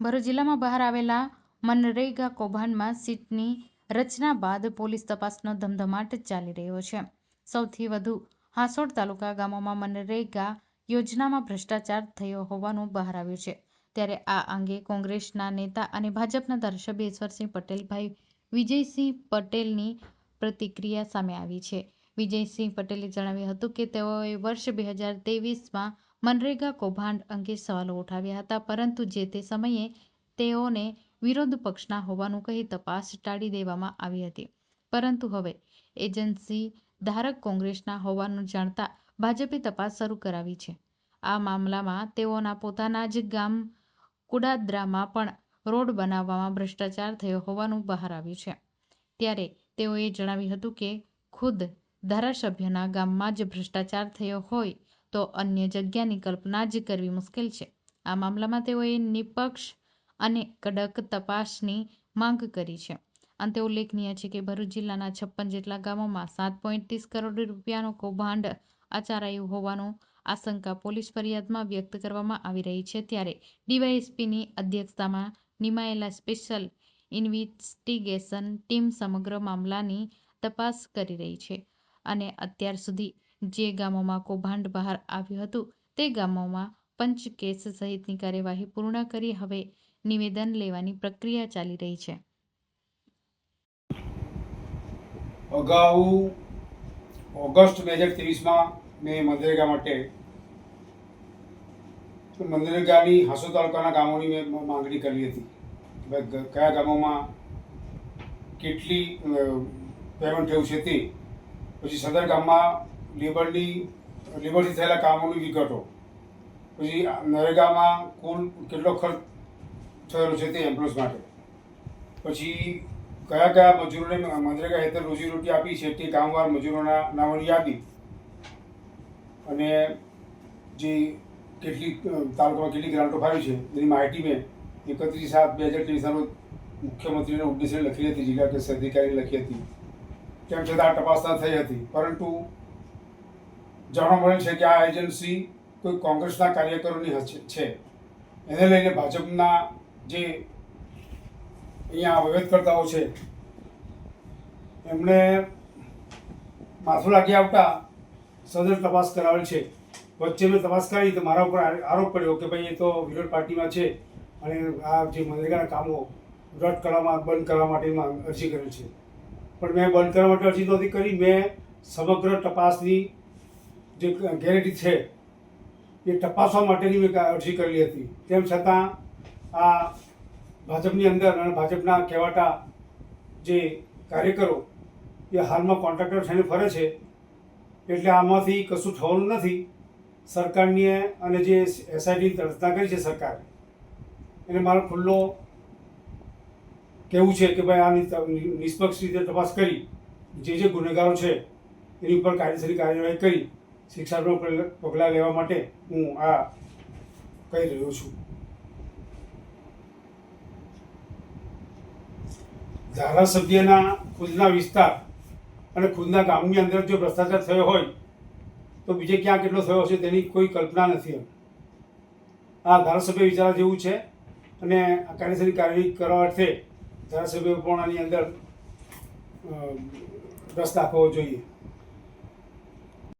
ભરૂચ જિલ્લામાં બહાર આવેલા મનરેગા કૌભાંડમાં સીટની રચના બાદ પોલીસ તપાસનો ધમધમાટ ચાલી રહ્યો છે. સૌથી વધુ હાંસોડ તાલુકા ગામોમાં મનરેગા યોજનામાં ભ્રષ્ટાચાર થયો હોવાનું બહાર આવ્યું છે. ત્યારે આ અંગે કોંગ્રેસના નેતા અને ભાજપના ધારાસભ્ય ઈશ્વરસિંહ પટેલભાઈ, વિજયસિંહ પટેલની પ્રતિક્રિયા સામે આવી છે. વિજયસિંહ પટેલે જણાવ્યું હતું કે તેઓએ વર્ષ બે હજાર તેવીસમાં મનરેગા કૌભાંડ અંગે સવાલો ઉઠાવ્યા હતા, પરંતુ જે તે સમયે તેઓને વિરોધ પક્ષના હોવાનું કહી તપાસ ટાળી દેવામાં આવી હતી. પરંતુ હવે એજન્સી ધારક કોંગ્રેસના હોવાનું જાણતા ભાજપે તપાસ શરૂ કરાવી છે. આ મામલામાં તેઓના પોતાના જ ગામ કુડાદરામાં પણ રોડ બનાવવામાં ભ્રષ્ટાચાર થયો હોવાનું બહાર આવ્યું છે. ત્યારે તેઓએ જણાવ્યું હતું કે, ખુદ ધારાસભ્યના ગામમાં જ ભ્રષ્ટાચાર થયો હોય તો અન્ય જગ્યાની કલ્પના જ કરવી મુશ્કેલ છે. આ મામલામાં તેઓએ નિષ્પક્ષ અને કડક તપાસની માંગ કરી છે. અંતે ઉલ્લેખનીય છે કે ભરૂચ જિલ્લાના છપ્પન જેટલા ગામોમાં સાત પોઈન્ટ ત્રીસ કરોડ રૂપિયાનું કૌભાંડ આચરાયું હોવાનું આશંકા પોલીસ ફરિયાદમાં વ્યક્ત કરવામાં આવી રહી છે ત્યારે ડીવાયએસપીની અધ્યક્ષતામાં નિમાયેલા સ્પેશિયલ ઇન્વેસ્ટિગેશન ટીમ સમગ્ર મામલાની તપાસ કરી રહી છે અને અત્યાર સુધી જે ગામોમાં કૌભાંડ બહાર આવ્યું હતું, તે ગામોમાં પંચ કેસ સહિતની કાર્યવાહી પૂર્ણ કરી હવે નિવેદન લેવાની પ્રક્રિયા ચાલી રહી છે. અગાઉ ઓગસ્ટ બે હજાર ત્રેવીસમાં મેં મનરેગા માટે મનરેગાની હાસો તાલુકાના ગામોની મેં માંગણી કરી હતી કયા ગામોમાં કેટલી પેમેન્ટ થયું છે તે. પછી સદર ગામમાં લેબરની લેબરથી થયેલા કામોની વિગતો પછી નરેગામાં કુલ કેટલો ખર્ચ થયેલો છે તે એમ્પ્લોયઝ માટે. પછી કયા કયા મજૂરોને મનરેગા હેઠળ રોજીરોટી આપી છે તે કામવાર મજૂરોના નામોની યાદી અને જે કેટલી તાલુકામાં કેટલી ગ્રાન્ટો ફાવી છે એની માહિતી મેં એકત્રીસ સાત બે હજાર ત્રેવીસના રોજ મુખ્યમંત્રીને ઉદ્દેશ્ય લખી હતી, જિલ્લા કક્ષા અધિકારીને લખી હતી. તેમ છતાં આ તપાસ ન થઈ હતી, પરંતુ જાણવા મળેલ છે કે આ એજન્સી કોઈ કોંગ્રેસના કાર્યકરોની છે. એને લઈને ભાજપના જે અહીંયા વહીવટકર્તાઓ છે એમણે માથું લાગી આવતા સદર તપાસ કરાવેલ છે. વચ્ચે મેં તપાસ કરી તો મારા ઉપર આરોપ પડ્યો કે ભાઈ એ તો વિરોધ પાર્ટીમાં છે અને આ જે મનરેગાના કામો રદ કરવામાં બંધ કરવા માટેમાં અરજી કરેલ છે. પણ મેં બંધ કરવા માટે અરજી નહોતી કરી. મેં સમગ્ર તપાસની જે ગેરંટી છે, એ તપાસવા માટેની મેં અરજી કરેલી હતી. તેમ છતાં આ ભાજપની અંદર અને ભાજપના કહેવાતા જે કાર્યકરો, એ હાલમાં કોન્ટ્રાક્ટર થઈને ફરે છે, એટલે આમાંથી કશું થવાનું નથી. સરકારની અને જે એસઆઈટીની રચના કરી છે સરકાર. એને મારો ખુલ્લો કહેવું છે કે ભાઈ આની નિષ્પક્ષ રીતે તપાસ કરી, જે જે ગુનેગારો છે, એની ઉપર કાયદેસરની કાર્યવાહી કરી શિક્ષાત્મક પગલાં લેવા માટે હું આ કહી રહ્યો છું. ધારાસભ્યના ખુદના વિસ્તાર અને ખુદના ગામની અંદર જો ભ્રષ્ટાચાર થયો હોય, તો બીજે ક્યાં કેટલો થયો હશે તેની કોઈ કલ્પના નથી આ ધારાસભ્ય વિચારવા જેવું છે અને આ કાયદેસરની કાર્યવાહી કરવા અર્થે ધારાસભ્ય પણ આની અંદર રસ દાખવવો જોઈએ.